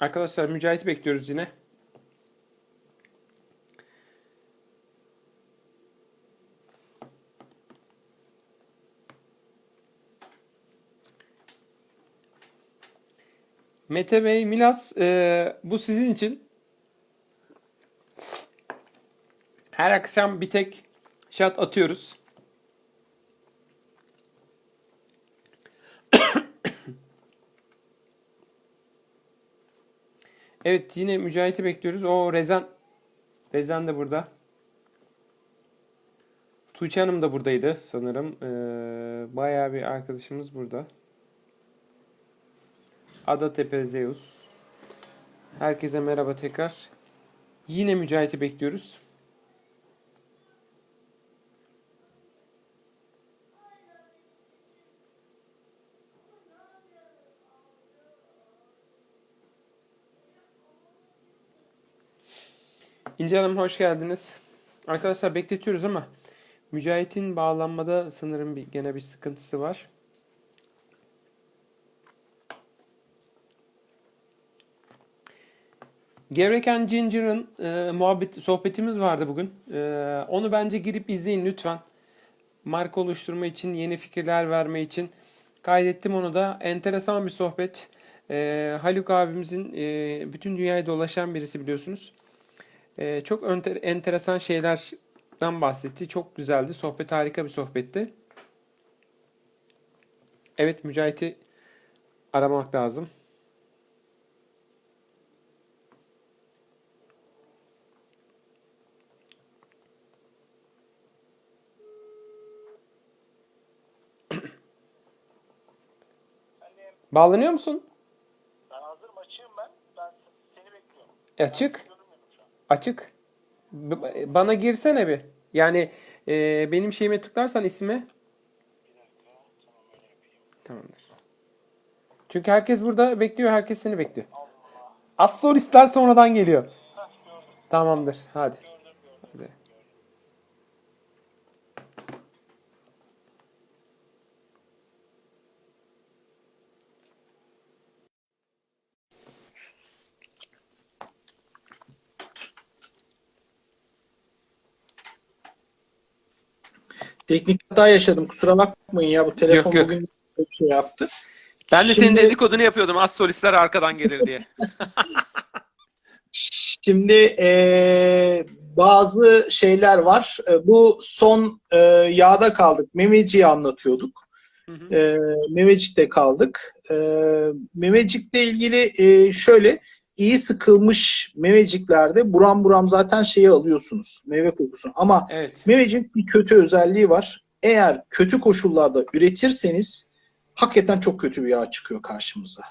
Arkadaşlar Mücahit'i bekliyoruz yine. Mete Bey, Milas, e, bu sizin için. Her akşam bir tek şat atıyoruz. Evet yine Mücahit'i bekliyoruz. O Rezan. Rezan da burada. Tuğçe Hanım da buradaydı sanırım. Ee, bayağı bir arkadaşımız burada. Ada Tepe Zeus. Herkese merhaba tekrar. Yine Mücahit'i bekliyoruz. İnce Hanım hoş geldiniz. Arkadaşlar bekletiyoruz ama Mücahit'in bağlanmada sanırım bir, gene bir sıkıntısı var. Gevreken Ginger'ın e, muhabbet sohbetimiz vardı bugün. E, onu bence girip izleyin lütfen. Marka oluşturma için, yeni fikirler verme için kaydettim onu da. Enteresan bir sohbet. E, Haluk abimizin e, bütün dünyayı dolaşan birisi biliyorsunuz. Ee, çok enter- enteresan şeylerden bahsetti. Çok güzeldi. Sohbet harika bir sohbetti. Evet Mücahit'i aramak lazım. Bağlanıyor musun? Ben hazırım açığım ben. Ben seni bekliyorum. Açık. Açık. Bana girsene bir. Yani e, benim şeyime tıklarsan yapayım. Tamamdır. Çünkü herkes burada bekliyor. Herkes seni bekliyor. Az solistler sonradan geliyor. Tamamdır. Hadi. Teknik hata yaşadım. Kusura bakmayın ya bu telefon Yok, yok. bugün bir şey yaptı. Ben de Şimdi- senin dedikodunu yapıyordum. Az solistler arkadan gelir diye. Şimdi eee, bazı şeyler var. E, bu son e, yağda kaldık. Memeci'yi anlatıyorduk. Hı hı. E, Memecik'te kaldık. E, Memecik'le ilgili e, şöyle iyi sıkılmış memeciklerde buram buram zaten şeyi alıyorsunuz. Meyve kokusunu. Ama Evet. Memecin bir kötü özelliği var. Eğer kötü koşullarda üretirseniz hakikaten çok kötü bir yağ çıkıyor karşımıza.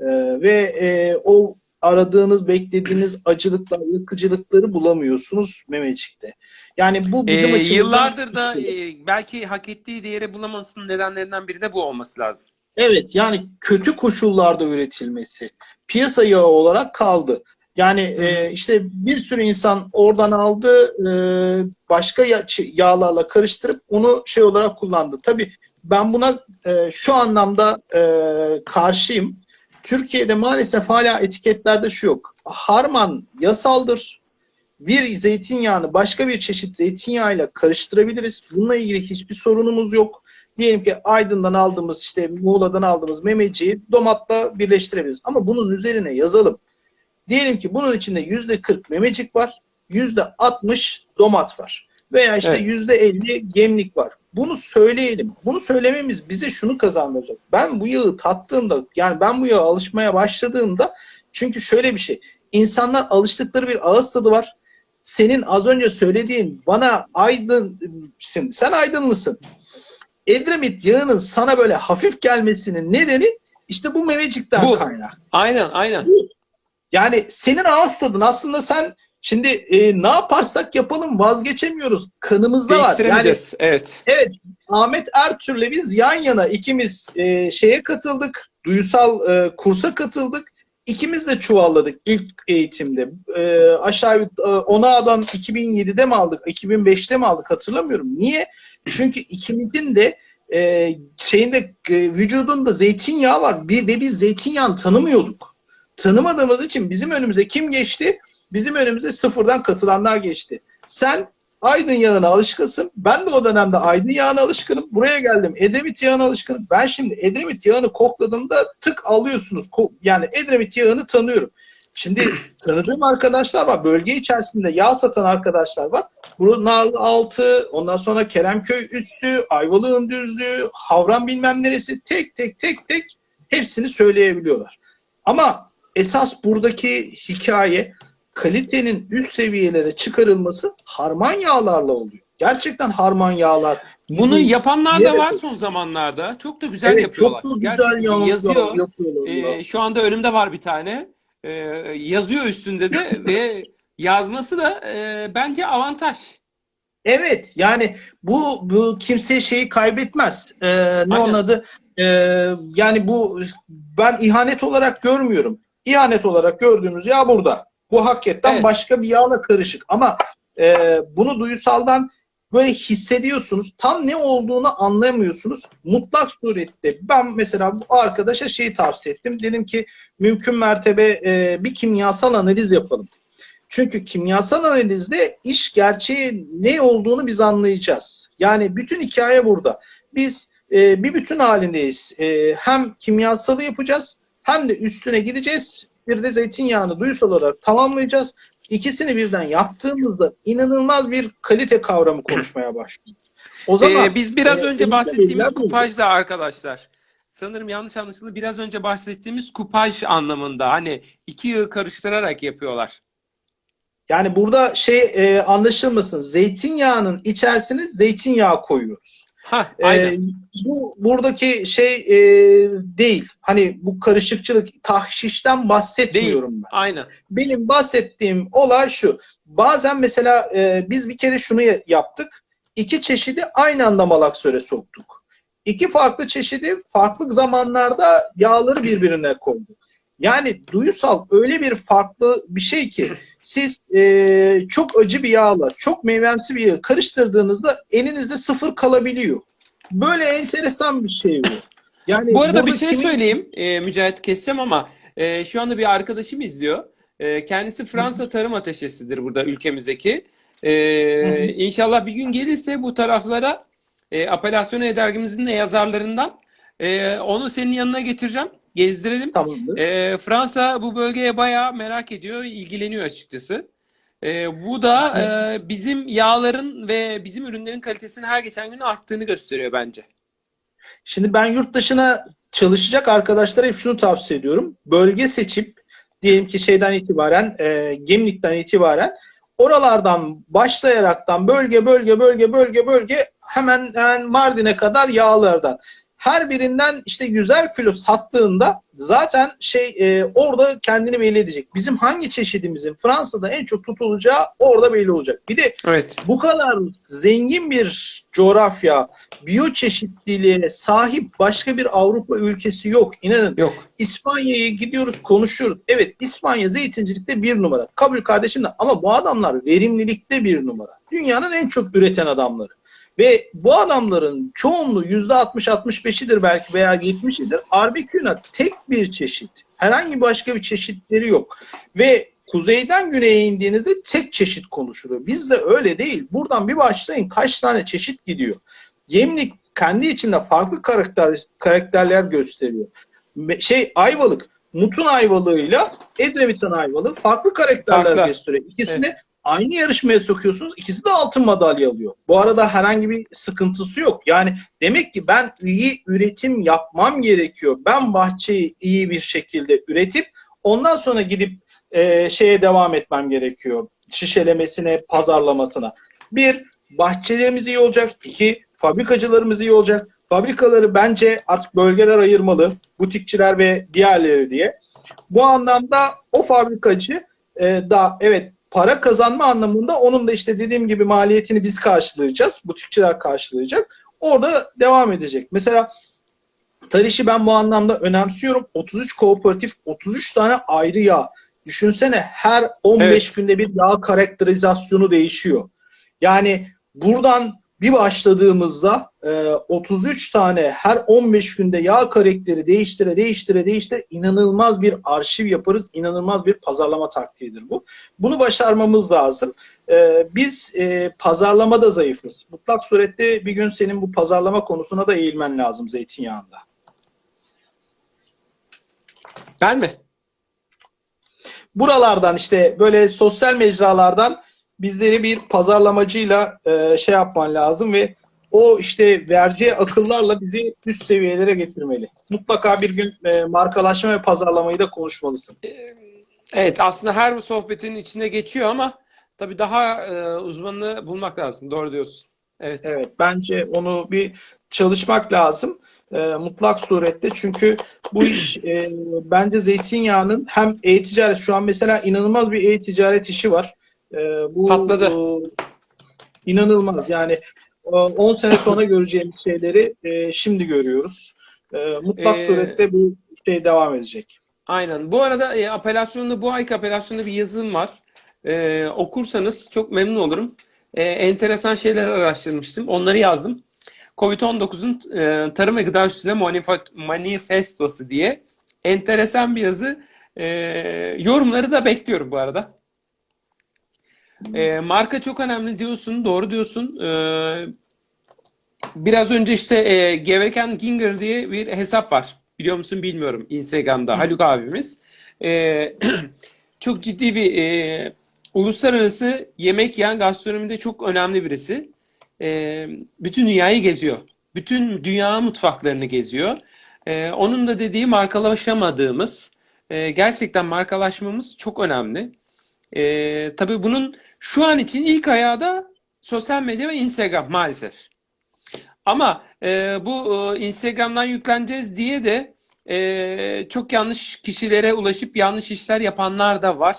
Ee, ve e, o aradığınız, beklediğiniz acılıklar, yakıcılıkları bulamıyorsunuz Memecik'te. Yani bu bizim Ee, açımızdan yıllardır da e, belki hak ettiği değeri bulamasının nedenlerinden biri de bu olması lazım. Evet yani kötü koşullarda üretilmesi piyasa yağı olarak kaldı. Yani e, işte bir sürü insan oradan aldı e, başka ya- ç- yağlarla karıştırıp onu şey olarak kullandı. Tabii ben buna e, şu anlamda e, karşıyım. Türkiye'de maalesef hala etiketlerde şu yok. Harman yasaldır. Bir zeytinyağını başka bir çeşit zeytinyağıyla karıştırabiliriz. Bununla ilgili hiçbir sorunumuz yok. Diyelim ki Aydın'dan aldığımız işte Muğla'dan aldığımız memeciyi domatla birleştirebiliriz. Ama bunun üzerine yazalım. Diyelim ki bunun içinde yüzde 40 memecik var, yüzde 60 domat var. Veya işte Evet. yüzde 50 gemlik var. Bunu söyleyelim. Bunu söylememiz bize şunu kazandıracak. Ben bu yağı tattığımda yani ben bu yağa alışmaya başladığımda çünkü şöyle bir şey. İnsanlar alıştıkları bir ağız tadı var. Senin az önce söylediğin bana aydınsın. Sen aydınlısın. Edremit yağının sana böyle hafif gelmesinin nedeni işte bu memecikten Bu. kaynak. Aynen aynen. Yani senin ağız tadın aslında sen şimdi e, ne yaparsak yapalım vazgeçemiyoruz. Kanımızda var. Yani. Evet. evet Ahmet Ertürk'le biz yan yana ikimiz e, şeye katıldık. Duysal e, kursa katıldık. İkimiz de çuvalladık ilk eğitimde. E, aşağı e, ONA'dan 2007'de mi aldık, 2005'te mi aldık hatırlamıyorum. Niye? Çünkü ikimizin de e, şeyinde e, vücudunda zeytinyağı var bir, ve biz zeytinyağını tanımıyorduk. tanımadığımız için bizim önümüze kim geçti? Bizim önümüze sıfırdan katılanlar geçti. Sen Aydın yağına alışkınsın. Ben de o dönemde Aydın yağına alışkınım. Buraya geldim Edremit yağına alışkınım. Ben şimdi Edremit yağını kokladığımda tık alıyorsunuz. Yani Edremit yağını tanıyorum. Şimdi tanıdığım arkadaşlar var. Bölge içerisinde yağ satan arkadaşlar var. Bu Narlı Altı, ondan sonra Keremköy Üstü, Ayvalık'ın Düzlüğü, Havran bilmem neresi tek tek tek tek hepsini söyleyebiliyorlar. Ama esas buradaki hikaye kalitenin üst seviyelere çıkarılması harman yağlarla oluyor. Gerçekten harman yağlar. Bunu yapanlar da var son zamanlarda. Çok da güzel Evet, yapıyorlar. Çok da güzel Gerçekten yazıyor. yapıyorlar. Ee, şu anda önümde var bir tane. Ee, yazıyor üstünde de ve yazması da e, bence avantaj. Evet yani bu, bu kimse şeyi kaybetmez. Ee, ne Aynen. onun adı? Ee, yani bu ben ihanet olarak görmüyorum. İhanet olarak gördüğümüz yağ burada. Bu hakikaten Evet. başka bir yağla karışık. Ama e, bunu duyusaldan böyle hissediyorsunuz. Tam ne olduğunu anlayamıyorsunuz. Mutlak surette ben mesela bu arkadaşa şeyi tavsiye ettim. Dedim ki mümkün mertebe e, bir kimyasal analiz yapalım. Çünkü kimyasal analizde iş gerçeği ne olduğunu biz anlayacağız. Yani bütün hikaye burada. Biz e, bir bütün halindeyiz. E, hem kimyasalı yapacağız hem de üstüne gideceğiz. Bir de zeytinyağını duysal olarak tamamlayacağız. İkisini birden yaptığımızda inanılmaz bir kalite kavramı konuşmaya başlıyor. O zaman Ee, biz biraz e, önce bahsettiğimiz kupajda arkadaşlar. Sanırım yanlış anlaşıldı. Biraz önce bahsettiğimiz kupaj anlamında. Hani iki yağı karıştırarak yapıyorlar. Yani burada şey e, anlaşılmasın. Zeytinyağının içerisine zeytinyağı koyuyoruz. Ha, Ee, aynen. bu buradaki şey e, değil. Hani bu karışıkçılık, tahşişten bahsetmiyorum ben. Aynen. Benim bahsettiğim olay şu. Bazen mesela e, biz bir kere şunu ya- yaptık. İki çeşidi aynı anda malaksöre soktuk. İki farklı çeşidi farklı zamanlarda yağları birbirine koyduk. Yani duyusal öyle bir farklı bir şey ki siz e, çok acı bir yağla çok meyvemsi bir yağı karıştırdığınızda elinizde sıfır kalabiliyor. Böyle enteresan bir şey bu. Yani Bu arada bir şey kimin- söyleyeyim. Ee, Mücahit keseceğim ama e, şu anda bir arkadaşım izliyor. E, kendisi Fransa tarım ateşesidir burada ülkemizdeki. E, İnşallah bir gün gelirse bu taraflara e, Apelasyone dergimizin de yazarlarından e, onu senin yanına getireceğim. Gezdirelim. Tamamdır. E, Fransa bu bölgeye bayağı merak ediyor, ilgileniyor açıkçası. E, bu da e, bizim yağların ve bizim ürünlerin kalitesinin her geçen gün arttığını gösteriyor bence. Şimdi ben yurt dışına çalışacak arkadaşlara hep şunu tavsiye ediyorum. Bölge seçip diyelim ki şeyden itibaren e, Gemlik'ten itibaren oralardan başlayaraktan bölge bölge bölge bölge bölge hemen, hemen Mardin'e kadar yağlardan her birinden işte 100'er kilo sattığında zaten şey e, orada kendini belli edecek. Bizim hangi çeşidimizin Fransa'da en çok tutulacağı orada belli olacak. Bir de Evet. bu kadar zengin bir coğrafya, biyoçeşitliliğe sahip başka bir Avrupa ülkesi yok. İnanın Yok. İspanya'ya gidiyoruz, konuşuyoruz. Evet İspanya zeytincilikte bir numara. Kabul kardeşim de ama bu adamlar verimlilikte bir numara. Dünyanın en çok üreten adamları. Ve bu adamların çoğunluğu %60-65'idir belki veya 70'idir. Arbeküna tek bir çeşit. Herhangi başka bir çeşitleri yok. Ve kuzeyden güneye indiğinizde tek çeşit konuşuluyor. Bizde öyle değil. Buradan bir başlayın kaç tane çeşit gidiyor. Gemlik kendi içinde farklı karakter karakterler gösteriyor. Şey Ayvalık, Mutun Ayvalık'ıyla Edremit'in Ayvalığı farklı karakterler Farklı. gösteriyor. İkisini aynı yarışmaya sokuyorsunuz. İkisi de altın madalya alıyor. Bu arada herhangi bir sıkıntısı yok. Yani demek ki ben iyi üretim yapmam gerekiyor. Ben bahçeyi iyi bir şekilde üretip ondan sonra gidip e, şeye devam etmem gerekiyor. Şişelemesine, pazarlamasına. Bir, bahçelerimiz iyi olacak. İki, fabrikacılarımız iyi olacak. Fabrikaları bence artık bölgeler ayırmalı. Butikçiler ve diğerleri diye. Bu anlamda o fabrikacı e, da evet para kazanma anlamında onun da işte dediğim gibi maliyetini biz karşılayacağız. Butikçiler karşılayacak. Orada devam edecek. Mesela Tariş'i ben bu anlamda önemsiyorum. 33 kooperatif, 33 tane ayrı yağ. Düşünsene her 15 Evet. günde bir yağ karakterizasyonu değişiyor. Yani buradan bir başladığımızda e, 33 tane her 15 günde yağ karakteri değiştire değiştire değiştire inanılmaz bir arşiv yaparız. İnanılmaz bir pazarlama taktiğidir bu. Bunu başarmamız lazım. E, biz e, pazarlamada zayıfız. Mutlak surette bir gün senin bu pazarlama konusuna da eğilmen lazım zeytinyağında. Ben mi? Buralardan işte böyle sosyal mecralardan bizleri bir pazarlamacıyla e, şey yapman lazım ve o işte vereceği akıllarla bizi üst seviyelere getirmeli. Mutlaka bir gün e, markalaşma ve pazarlamayı da konuşmalısın. Evet aslında her sohbetin içine geçiyor ama tabii daha e, uzmanını bulmak lazım. Doğru diyorsun. Evet. Evet, bence onu bir çalışmak lazım. E, mutlak surette çünkü bu iş e, bence zeytinyağının hem e-ticaret şu an mesela inanılmaz bir e-ticaret işi var. E, bu Patladı. e, inanılmaz yani e, 10 sene sonra göreceğimiz şeyleri e, şimdi görüyoruz. E, mutlak Ee, surette bu şey devam edecek. Aynen. Bu arada e, apelasyonda bu ayki apelasyonda bir yazım var. E, okursanız çok memnun olurum. E, enteresan şeyler araştırmıştım. Onları yazdım. Covid-19'un e, tarım ve gıda üstüne manifest- manifestosu diye enteresan bir yazı. E, yorumları da bekliyorum bu arada. E, marka çok önemli diyorsun, doğru diyorsun. E, biraz önce işte e, Geveken Ginger diye bir hesap var. Biliyor musun bilmiyorum Instagram'da Haluk abimiz. E, çok ciddi bir e, uluslararası yemek yiyen gastronomide çok önemli birisi. E, bütün dünyayı geziyor. Bütün dünya mutfaklarını geziyor. E, onun da dediği markalaşamadığımız, e, gerçekten markalaşmamız çok önemli. E, tabii bunun şu an için ilk ayağı da sosyal medya ve Instagram maalesef. Ama e, bu e, Instagram'dan yükleneceğiz diye de e, çok yanlış kişilere ulaşıp yanlış işler yapanlar da var.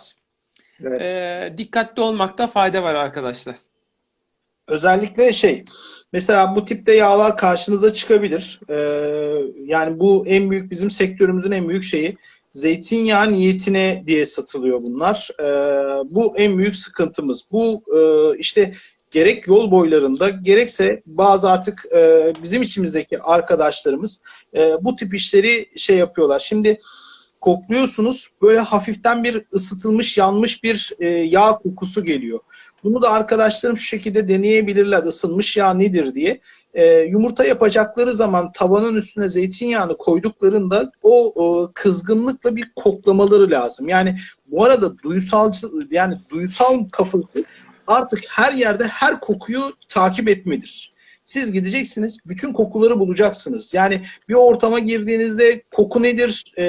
Evet. E, dikkatli olmakta fayda var arkadaşlar. Özellikle şey mesela bu tipte yağlar karşınıza çıkabilir. Ee, yani bu en büyük bizim sektörümüzün en büyük şeyi. Zeytinyağı niyetine diye satılıyor bunlar. Ee, bu en büyük sıkıntımız. Bu e, işte gerek yol boylarında gerekse bazı artık e, bizim içimizdeki arkadaşlarımız e, bu tip işleri şey yapıyorlar. Şimdi kokluyorsunuz böyle hafiften bir ısıtılmış yanmış bir e, yağ kokusu geliyor. Bunu da arkadaşlarım şu şekilde deneyebilirler ısınmış yağ nedir diye. E, yumurta yapacakları zaman tavanın üstüne zeytinyağını koyduklarında o, o kızgınlıkla bir koklamaları lazım. Yani bu arada duysal yani duysal kafası artık her yerde her kokuyu takip etmedir. Siz gideceksiniz, bütün kokuları bulacaksınız. Yani bir ortama girdiğinizde koku nedir, e,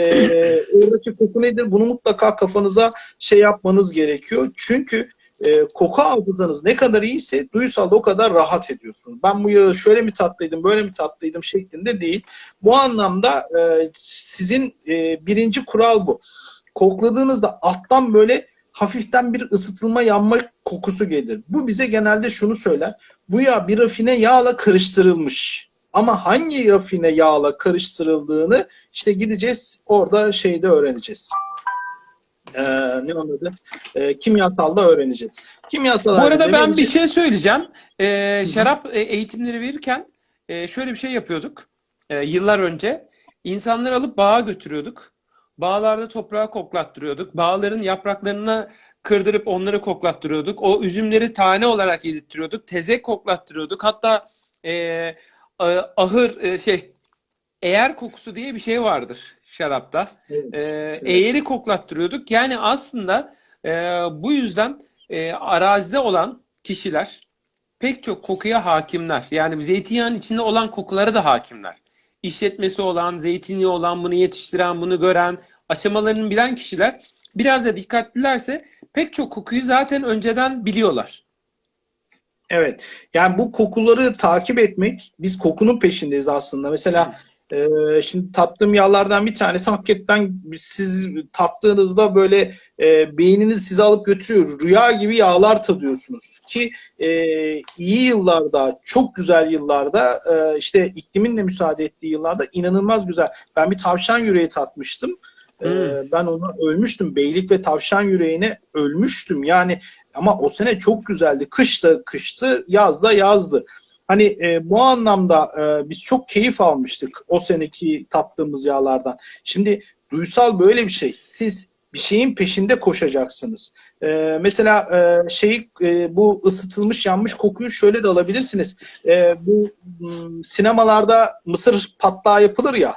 oradaki koku nedir bunu mutlaka kafanıza şey yapmanız gerekiyor. Çünkü e, koku hafızanız ne kadar iyiyse duyusalda o kadar rahat ediyorsunuz. Ben bu yağı şöyle mi tatlıydım, böyle mi tatlıydım şeklinde değil. Bu anlamda e, sizin e, birinci kural bu. Kokladığınızda alttan böyle hafiften bir ısıtılma yanma kokusu gelir. Bu bize genelde şunu söyler. Bu yağ bir rafine yağla karıştırılmış. Ama hangi rafine yağla karıştırıldığını işte gideceğiz orada şeyde öğreneceğiz. Ee, ne onun adı? Ee, kimyasalda öğreneceğiz. Kimyasal Bu arada ben bir şey söyleyeceğim. E, şarap e, eğitimleri verirken e, şöyle bir şey yapıyorduk. E, yıllar önce insanları alıp bağa götürüyorduk. Bağlarda toprağı koklattırıyorduk. Bağların yapraklarına kırdırıp onları koklattırıyorduk. O üzümleri tane olarak yedirttiriyorduk. Tezek koklattırıyorduk. Hatta e, ahır e, şey eğer kokusu diye bir şey vardır şarapta. Evet. E, eğeri koklattırıyorduk. Yani aslında e, bu yüzden e, arazide olan kişiler pek çok kokuya hakimler. Yani zeytinyağının içinde olan kokulara da hakimler. İşletmesi olan, zeytinliği olan, bunu yetiştiren, bunu gören, aşamalarını bilen kişiler biraz da dikkatlilerse pek çok kokuyu zaten önceden biliyorlar. Evet. Yani bu kokuları takip etmek, biz kokunun peşindeyiz aslında. Mesela e, şimdi tattığım yağlardan bir tanesi hakikaten siz tattığınızda böyle e, beyniniz sizi alıp götürüyor. Rüya gibi yağlar tadıyorsunuz. Ki e, iyi yıllarda, çok güzel yıllarda, e, işte iklimin de müsaade ettiği yıllarda inanılmaz güzel. Ben bir tavşan yüreği tatmıştım. E, Hmm. ben ona ölmüştüm. Beylik ve tavşan yüreğine ölmüştüm. Yani ama o sene çok güzeldi. Kış da kıştı, yaz da yazdı. Hani e, bu anlamda e, biz çok keyif almıştık o seneki tattığımız yağlardan. Şimdi duysal böyle bir şey. Siz bir şeyin peşinde koşacaksınız. E, mesela e, şey e, bu ısıtılmış yanmış kokuyu şöyle de alabilirsiniz. E, bu sinemalarda mısır patlağı yapılır ya.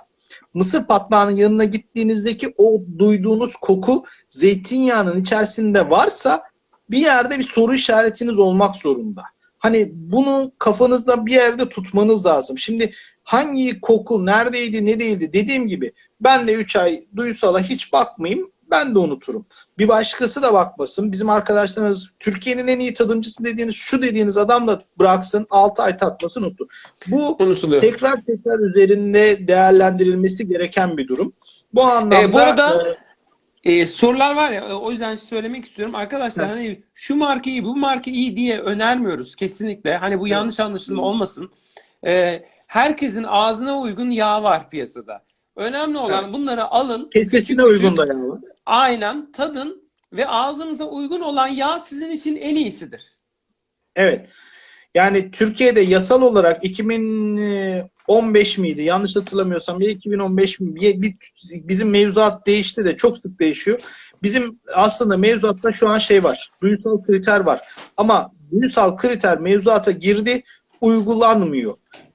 Mısır patlağının yanına gittiğinizdeki o duyduğunuz koku zeytinyağının içerisinde varsa bir yerde bir soru işaretiniz olmak zorunda. Hani bunu kafanızda bir yerde tutmanız lazım. Şimdi hangi koku neredeydi ne değildi dediğim gibi ben de 3 ay duysala hiç bakmayayım ben de unuturum. Bir başkası da bakmasın. Bizim arkadaşlarımız Türkiye'nin en iyi tadımcısı dediğiniz şu dediğiniz adam da bıraksın 6 ay tatmasın unuttu. Bu Unutuluyor. tekrar tekrar üzerinde değerlendirilmesi gereken bir durum. Bu anlamda E, bu arada e, sorular var ya o yüzden söylemek istiyorum. Arkadaşlar Evet. hani şu marka iyi bu marka iyi diye önermiyoruz kesinlikle. Hani bu yanlış anlaşılma olmasın. E, herkesin ağzına uygun yağ var piyasada. Önemli olan bunları alın. kesesine uygun da yani. Aynen tadın ve ağzınıza uygun olan yağ sizin için en iyisidir. Evet. Yani Türkiye'de yasal olarak 2015 miydi? Yanlış hatırlamıyorsam ya 2015 mi? Bir, bizim mevzuat değişti de çok sık değişiyor. Bizim aslında mevzuatta şu an şey var. Duysal kriter var. Ama duysal kriter mevzuata girdi, uygulanmıyor.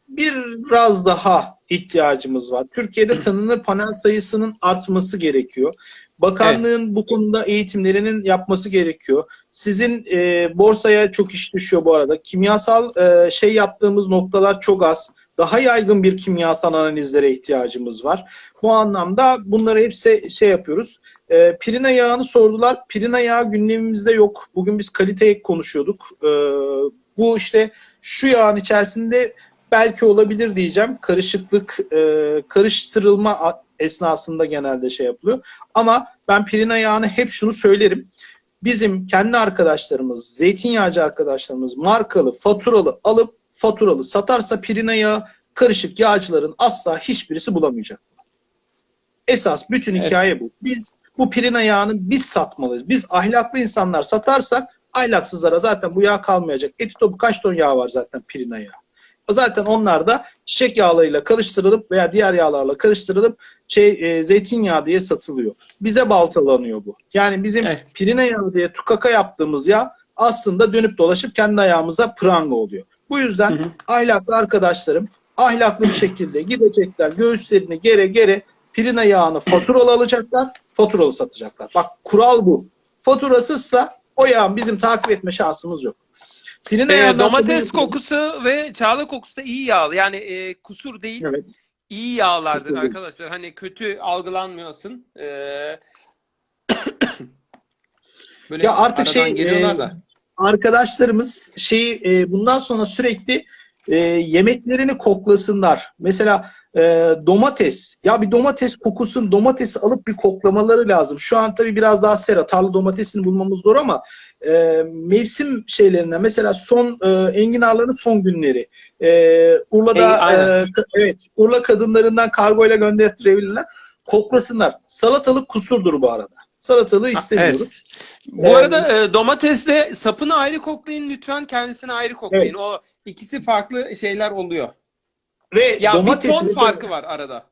Biraz daha ihtiyacımız var. Türkiye'de tanınır panel sayısının artması gerekiyor. Bakanlığın bu konuda eğitimlerinin yapması gerekiyor. Sizin e, borsaya çok iş düşüyor bu arada. Kimyasal e, şey yaptığımız noktalar çok az. Daha yaygın bir kimyasal analizlere ihtiyacımız var. Bu anlamda bunları hepsi şey yapıyoruz. E, pirina yağını sordular. Pirina yağı gündemimizde yok. Bugün biz kaliteyi konuşuyorduk. E, bu işte şu yağın içerisinde belki olabilir diyeceğim. Karışıklık, e, karıştırılma esnasında genelde şey yapılıyor. Ama ben pirina yağını hep şunu söylerim bizim kendi arkadaşlarımız, zeytinyağcı arkadaşlarımız markalı, faturalı alıp faturalı satarsa pirina yağı karışık yağcıların asla hiçbirisi bulamayacak. Esas bütün Evet. hikaye bu. Biz bu pirina yağını biz satmalıyız. Biz ahlaklı insanlar satarsak ahlaksızlara zaten bu yağ kalmayacak. Eti topu kaç ton yağ var zaten pirina yağı. Zaten onlar da çiçek yağlarıyla karıştırılıp veya diğer yağlarla karıştırılıp şey e, zeytinyağı diye satılıyor. Bize baltalanıyor bu. Yani bizim Evet. pirine yağı diye tukaka yaptığımız yağ aslında dönüp dolaşıp kendi ayağımıza pranga oluyor. Bu yüzden Hı hı. ahlaklı arkadaşlarım ahlaklı bir şekilde gidecekler göğüslerini gere gere pirina yağını faturalı alacaklar, faturalı satacaklar. Bak kural bu. Faturasızsa o yağın bizim takip etme şansımız yok. Pirina E, domates kokusu ve çağla kokusu da iyi yağ. Yani e, kusur değil. Evet. iyi yağlardır değil. arkadaşlar. Hani kötü algılanmıyorsun. Ee, böyle Ya artık şey, e, da. arkadaşlarımız şeyi e, bundan sonra sürekli e, yemeklerini koklasınlar. Mesela e, domates. Ya bir domates kokusun domatesi alıp bir koklamaları lazım. Şu an tabii biraz daha sera. Tarla domatesini bulmamız zor ama e, mevsim şeylerine mesela son e, enginarların son günleri. E, Urla'da e, evet Urla kadınlarından kargoyla gönderebilirler. Koklasınlar. Salatalık kusurdur bu arada. Salatalığı istemiyoruz. Bu e, arada e, domatesle sapını ayrı koklayın lütfen. Kendisini ayrı koklayın. Evet. O ikisi farklı şeyler oluyor. Ve Ya domates bir ton mesela- farkı var arada.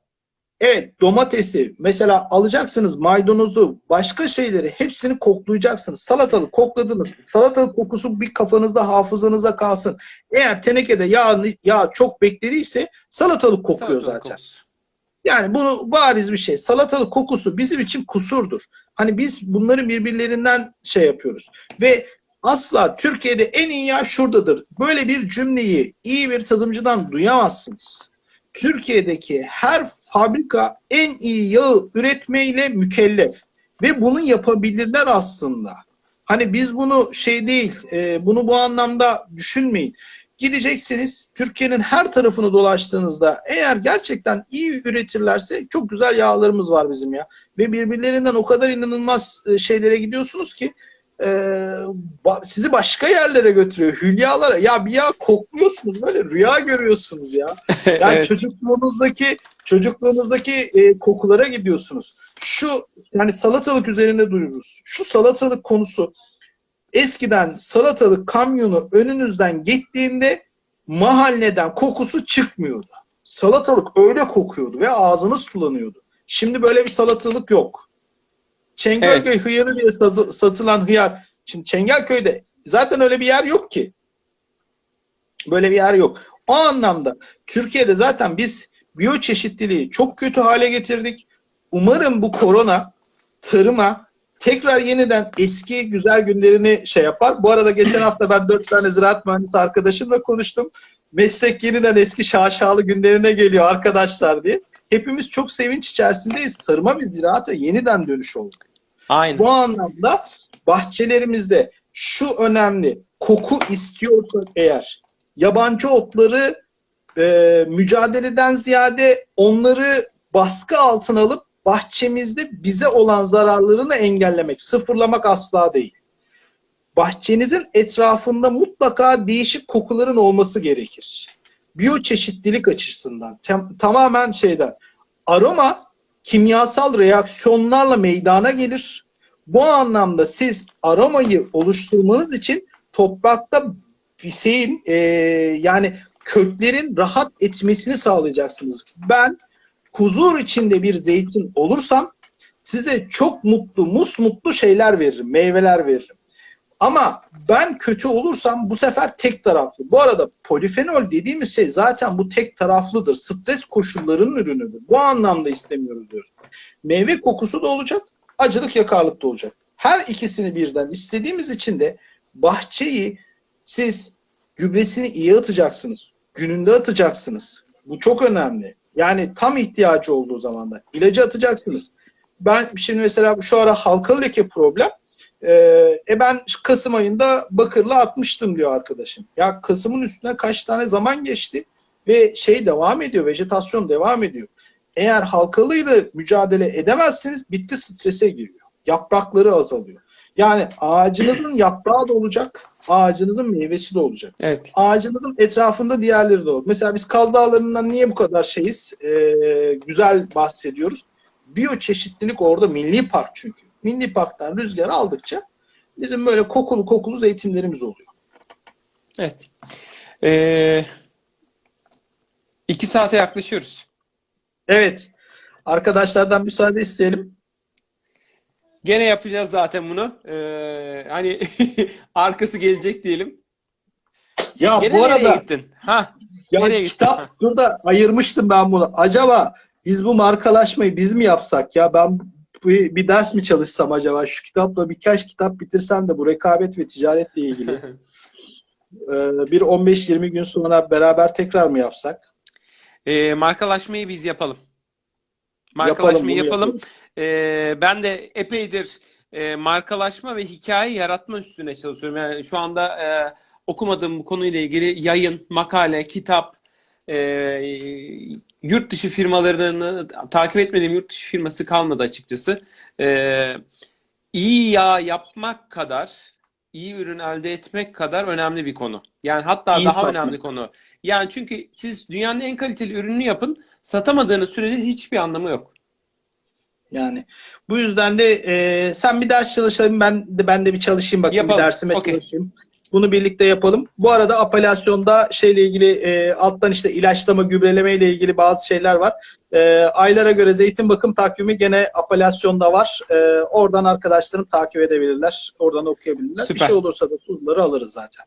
Evet domatesi mesela alacaksınız maydanozu başka şeyleri hepsini koklayacaksınız. Salatalık kokladınız. Salatalık kokusu bir kafanızda hafızanızda kalsın. Eğer tenekede yağ, yağ çok beklediyse salatalık kokuyor Salatalık zaten. kokusu. Yani bunu bariz bir şey. Salatalık kokusu bizim için kusurdur. Hani biz bunları birbirlerinden şey yapıyoruz. Ve asla Türkiye'de en iyi yağ şuradadır. Böyle bir cümleyi iyi bir tadımcıdan duyamazsınız. Türkiye'deki her fabrika en iyi yağı üretmeyle mükellef. Ve bunu yapabilirler aslında. Hani biz bunu şey değil, e, bunu bu anlamda düşünmeyin. Gideceksiniz Türkiye'nin her tarafını dolaştığınızda eğer gerçekten iyi üretirlerse çok güzel yağlarımız var bizim ya. Ve birbirlerinden o kadar inanılmaz e, şeylere gidiyorsunuz ki e, sizi başka yerlere götürüyor. Hülyalara. Ya bir yağ kokluyorsunuz böyle rüya görüyorsunuz ya. Yani Evet. çocukluğunuzdaki çocukluğunuzdaki e, kokulara gidiyorsunuz. Şu yani salatalık üzerinde duyururuz. Şu salatalık konusu eskiden salatalık kamyonu önünüzden gittiğinde mahalleden kokusu çıkmıyordu. Salatalık öyle kokuyordu ve ağzınız sulanıyordu. Şimdi böyle bir salatalık yok. Çengelköy hıyarı diye satı- satılan hıyar. Şimdi Çengelköy'de zaten öyle bir yer yok ki. Böyle bir yer yok. O anlamda Türkiye'de zaten biz biyoçeşitliliği çok kötü hale getirdik. Umarım bu korona tarıma tekrar yeniden eski güzel günlerini şey yapar. Bu arada geçen hafta ben dört tane ziraat mühendisi arkadaşımla konuştum. Meslek yeniden eski şaşalı günlerine geliyor arkadaşlar diye. Hepimiz çok sevinç içerisindeyiz. Tarıma ve ziraata yeniden dönüş oldu. Aynen. Bu anlamda bahçelerimizde şu önemli koku istiyorsak eğer yabancı otları e, mücadeleden ziyade onları baskı altına alıp bahçemizde bize olan zararlarını engellemek, sıfırlamak asla değil. Bahçenizin etrafında mutlaka değişik kokuların olması gerekir. Biyoçeşitlilik açısından tem- tamamen şeyden aroma kimyasal reaksiyonlarla meydana gelir. Bu anlamda siz aromayı oluşturmanız için toprakta şeyin e, yani köklerin rahat etmesini sağlayacaksınız. Ben huzur içinde bir zeytin olursam size çok mutlu, musmutlu şeyler veririm, meyveler veririm. Ama ben kötü olursam bu sefer tek taraflı. Bu arada polifenol dediğimiz şey zaten bu tek taraflıdır. Stres koşullarının ürünüdür. Bu anlamda istemiyoruz diyoruz. Meyve kokusu da olacak, acılık yakarlık da olacak. Her ikisini birden istediğimiz için de bahçeyi siz gübresini iyi atacaksınız. Gününde atacaksınız. Bu çok önemli. Yani tam ihtiyacı olduğu zaman da ilacı atacaksınız. Ben şimdi mesela şu ara halkalı leke problem. Ee, e ben Kasım ayında bakırla atmıştım diyor arkadaşım. Ya Kasım'ın üstüne kaç tane zaman geçti ve şey devam ediyor, vejetasyon devam ediyor. Eğer halkalıyla mücadele edemezsiniz bitti strese giriyor. Yaprakları azalıyor. Yani ağacınızın yaprağı da olacak, ağacınızın meyvesi de olacak. Evet. Ağacınızın etrafında diğerleri de olur. Mesela biz Kaz Dağları'ndan niye bu kadar şeyiz, ee, güzel bahsediyoruz? Biyoçeşitlilik orada milli park çünkü. Milli parktan rüzgar aldıkça bizim böyle kokulu kokulu zeytinlerimiz oluyor. Evet. Ee, iki saate yaklaşıyoruz. Evet. Arkadaşlardan müsaade isteyelim. Gene yapacağız zaten bunu. Ee, hani arkası gelecek diyelim. Ya Gene bu arada gittin? Ha, ya nereye gittin? kitap Ha. burada ayırmıştım ben bunu. Acaba biz bu markalaşmayı biz mi yapsak ya? Ben bu, bir ders mi çalışsam acaba? Şu kitapla birkaç kitap bitirsem de bu rekabet ve ticaretle ilgili e, bir 15-20 gün sonra beraber tekrar mı yapsak? Ee, markalaşmayı biz yapalım. Yapalım, Markalaşmayı bunu yapalım. Ee, ben de epeydir e, markalaşma ve hikaye yaratma üstüne çalışıyorum. Yani şu anda e, okumadığım bu konuyla ilgili yayın, makale, kitap, e, yurt dışı firmalarını takip etmediğim yurt dışı firması kalmadı açıkçası. E, iyi yağ yapmak kadar, iyi ürün elde etmek kadar önemli bir konu. Yani hatta İyi daha satmak. önemli konu. Yani çünkü siz dünyanın en kaliteli ürününü yapın, satamadığınız sürece hiçbir anlamı yok. Yani bu yüzden de e, sen bir ders çalışalım ben de ben de bir çalışayım bakayım Yapalım. bir dersime Okey. çalışayım. Bunu birlikte yapalım. Bu arada apelasyonda şeyle ilgili e, alttan işte ilaçlama, gübreleme ile ilgili bazı şeyler var. E, aylara göre zeytin bakım takvimi gene apelasyonda var. E, oradan arkadaşlarım takip edebilirler. Oradan okuyabilirler. Bir Süper. şey olursa da soruları alırız zaten.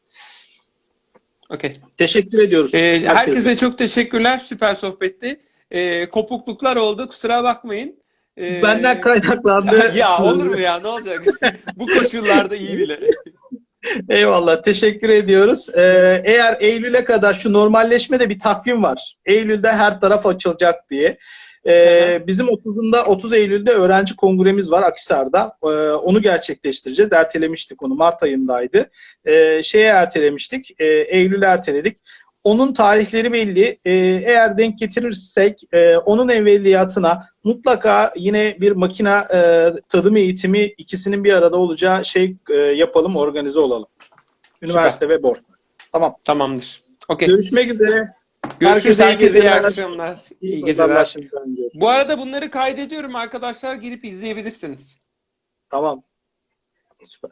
Okey. Teşekkür ediyoruz. Ee, herkese. herkese çok teşekkürler. Süper sohbetti. Ee, kopukluklar oldu. Kusura bakmayın. Ee, Benden kaynaklandı. ya olur mu ya? Ne olacak? Bu koşullarda iyi bile. Eyvallah. Teşekkür ediyoruz. Ee, eğer Eylül'e kadar şu normalleşmede bir takvim var. Eylül'de her taraf açılacak diye. Ee, bizim 30'unda 30 Eylül'de öğrenci kongremiz var Akhisar'da. Ee, onu gerçekleştireceğiz. Ertelemiştik onu. Mart ayındaydı. Ee, şeye ertelemiştik. Ee, Eylül'e erteledik. Onun tarihleri belli. Ee, eğer denk getirirsek e, onun evveliyatına mutlaka yine bir makina e, tadım eğitimi ikisinin bir arada olacağı şey e, yapalım, organize olalım. Üniversite ve borsa. Tamam. Tamamdır. Okey. Görüşmek üzere. Görüşürüz. herkese Herkese iyi akşamlar. İyi İyi geceler. Bu arada bunları kaydediyorum arkadaşlar. Girip izleyebilirsiniz. Tamam. Süper.